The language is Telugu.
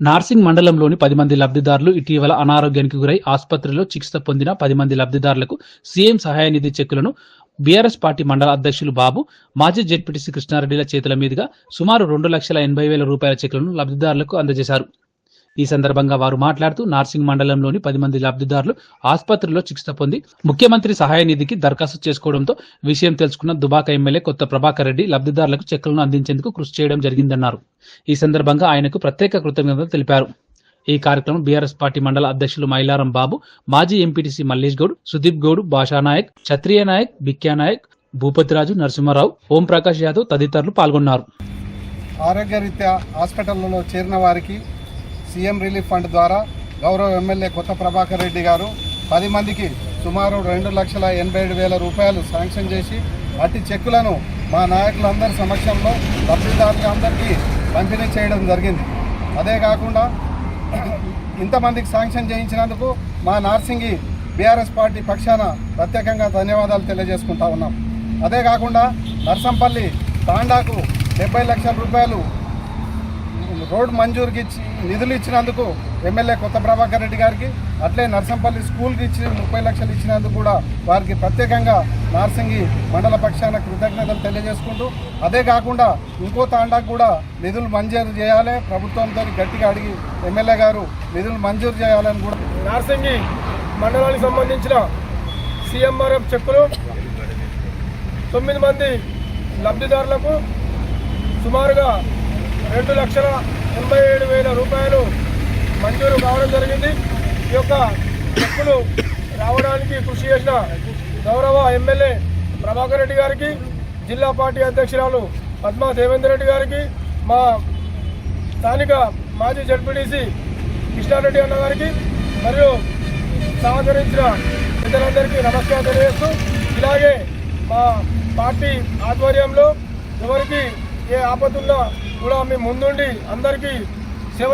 నార్సింగ్ మండలంలోని పది మంది లబ్ధిదారులు ఇటీవల అనారోగ్యానికి గురై ఆసుపత్రిలో చికిత్స పొందిన పది మంది లబ్ధిదారులకు సీఎం సహాయ నిధి చెక్కులను బీఆర్ఎస్ పార్టీ మండల అధ్యక్షులు బాబు మాజీ జెడ్పీటీసీ కృష్ణారెడ్డిల చేతుల మీదుగా సుమారు రెండు లక్షల ఎనభై వేల రూపాయల చెక్కులను లబ్ధిదారులకు అందజేశారు. ఈ సందర్భంగా వారు మాట్లాడుతూ నార్సింగ్ మండలంలోని పది మంది లబ్ధిదారులు ఆసుపత్రిలో చికిత్స పొంది ముఖ్యమంత్రి సహాయ నిధికి దరఖాస్తు చేసుకోవడంతో విషయం తెలుసుకున్న దుబాక ఎమ్మెల్యే కొత్త ప్రభాకర్ రెడ్డి లబ్ధిదారులకు చెక్కులను అందించేందుకు కృషి చేయడం జరిగిందన్నారు. ఈ సందర్భంగా ఆయనకు ప్రత్యేక కృతజ్ఞతలు తెలిపారు. ఈ కార్యక్రమం బీఆర్ఎస్ పార్టీ మండల అధ్యక్షులు మైలారం బాబు మాజీ ఎంపీటీసీ మల్లేష్ గౌడ్ సుదీప్ గౌడ్ భాషానాయక్ క్షత్రియ నాయక్ బిక్యా నాయక్ భూపతిరాజు నరసింహారావు ఓంప్రకాష్ యాదవ్ తదితరులు పాల్గొన్నారు. ఆరోగ్యరీత్యా హాస్పిటల్లో చేరిన వారికి సీఎం రిలీఫ్ ఫండ్ ద్వారా గౌరవ ఎమ్మెల్యే కొత్త ప్రభాకర్ రెడ్డి గారు పది మందికి సుమారు రెండు లక్షల ఎనభై ఏడు వేల రూపాయలు శాంక్షన్ చేసి అట్టి చెక్కులను మా నాయకులందరి సమక్షంలో లబ్ధిదారులందరికీ పంపిణీ చేయడం జరిగింది. అదే కాకుండా ఇంతమందికి శాంక్షన్ చేయించినందుకు మా నార్సింగి బీఆర్ఎస్ పార్టీ పక్షాన ప్రత్యేకంగా ధన్యవాదాలు తెలియజేసుకుంటా ఉన్నాం. అదే కాకుండా నర్సంపల్లి తాండాకు డెబ్బై లక్షల రూపాయలు రోడ్ మంజూరుకి ఇచ్చి నిధులు ఇచ్చినందుకు ఎమ్మెల్యే కొత్త ప్రభాకర్ రెడ్డి గారికి అట్లే నర్సంపల్లి స్కూల్కి ఇచ్చి ముప్పై లక్షలు ఇచ్చినందుకు కూడా వారికి ప్రత్యేకంగా నార్సింగి మండల పక్షాన కృతజ్ఞతలు తెలియజేసుకుంటూ అదే కాకుండా ఇంకో తాండాకు కూడా నిధులు మంజూరు చేయాలి. ప్రభుత్వంతో గట్టిగా అడిగి ఎమ్మెల్యే గారు నిధులు మంజూరు చేయాలని కూడా నార్సింగి మండలానికి సంబంధించిన సీఎంఆర్ఎఫ్ చెక్కులు తొమ్మిది మంది లబ్ధిదారులకు సుమారుగా రెండు లక్షల ఎనభై ఏడు వేల రూపాయలు మంజూరు కావడం జరిగింది. ఈ యొక్క చెక్కులు రావడానికి కృషి చేసిన గౌరవ ఎమ్మెల్యే ప్రభాకర్ రెడ్డి గారికి జిల్లా పార్టీ అధ్యక్షురాలు పద్మా దేవేందర్ రెడ్డి గారికి మా స్థానిక మాజీ జడ్పీటీసీ కృష్ణారెడ్డి అన్న గారికి మరియు సహకరించిన పెద్దలందరికీ నమస్కారం తెలియజేస్తూ ఇలాగే మా పార్టీ ఆధ్వర్యంలో ఎవరికి ఏ ఆపదున్నా కూడా మేము ముందుండి అందరికీ సేవ